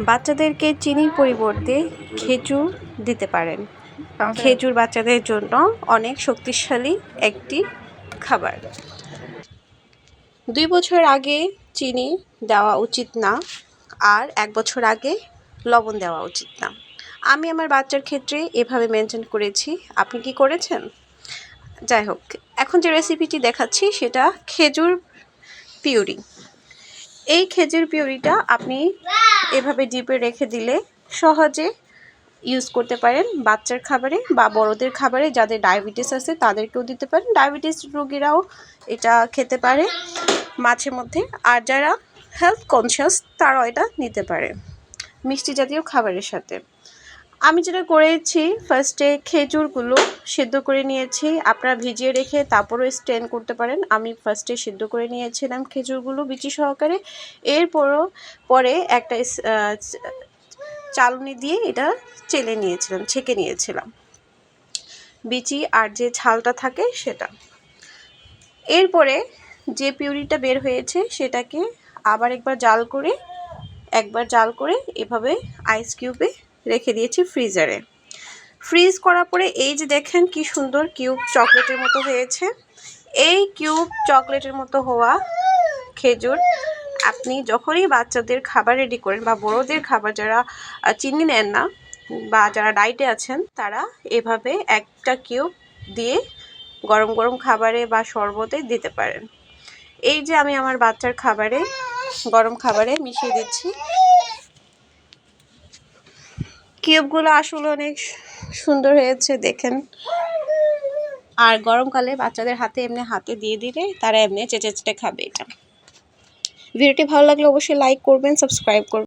বাচ্চাদেরকে চিনির পরিবর্তে খেজুর দিতে পারেন। খেজুর বাচ্চাদের জন্য অনেক শক্তিশালী একটি খাবার। দুই বছর আগে চিনি দেওয়া উচিত না আর এক বছর আগে লবণ দেওয়া উচিত না। আমি আমার বাচ্চার ক্ষেত্রে এভাবে মেনটেন করেছি। আপনি কি করেছেন? যাই হোক এখন যে রেসিপিটি দেখাচ্ছি সেটা খেজুর পিউরি। এই খেজুর পিউরিটা আপনি এভাবে ডিপে রেখে দিলে সহজে ইউজ করতে পারেন বাচ্চার খাবারে বা বড়দের খাবারে যাদের ডায়াবেটিস আছে তাদেরকেও দিতে পারেন। ডায়াবেটিস রোগীরাও এটা খেতে পারে মাঝে মধ্যে। আর যারা হেলথ কনসিয়াস তারাও এটা নিতে পারে। মিষ্টি জাতীয় খাবারের সাথে। আমি যেটা করেছি ফার্স্টে খেজুরগুলো সেদ্ধ করে নিয়েছি। আপনারা ভিজিয়ে রেখে তারপরেও স্টেন করতে পারেন। আমি ফার্স্টে সেদ্ধ করে নিয়েছিলাম খেজুরগুলো বিচি সহকারে। এরপরও পরে একটা চালনি দিয়ে এটা চেলে নিয়েছিলাম, ছেঁকে নিয়েছিলাম। বিচি আর যে ছালটা থাকে সেটা। এরপরে যে পিউরিটা বের হয়েছে সেটাকে আবার একবার জাল করে, একবার জাল করে এভাবে আইস কিউবে রেখে দিয়েছি ফ্রিজারে। ফ্রিজ করার পরে এই যে দেখেন কি সুন্দর কিউব চকলেটের মতো হয়েছে। এই কিউব চকলেটের মতো হওয়া খেজুর আপনি যখনই বাচ্চাদের খাবার রেডি করেন বা বড়োদের খাবার যারা চিনি নেন না বা যারা ডায়েটে আছেন, তারা এভাবে একটা কিউব দিয়ে গরম গরম খাবারে বা শরবতে দিতে পারেন। এই যে আমি আমার বাচ্চার খাবারে, গরম খাবারে মিশিয়ে দিচ্ছি। কিউবগুলো আসলে অনেক সুন্দর হয়েছে, দেখেন। আর গরমকালে বাচ্চাদের হাতে এমনি হাতে দিয়ে দিলে তারা এমনি চেটে চেটে খাবে এটা। ভিডিওটি ভালো লাগলে অবশ্যই লাইক করবেন সাবস্ক্রাইব করবেন।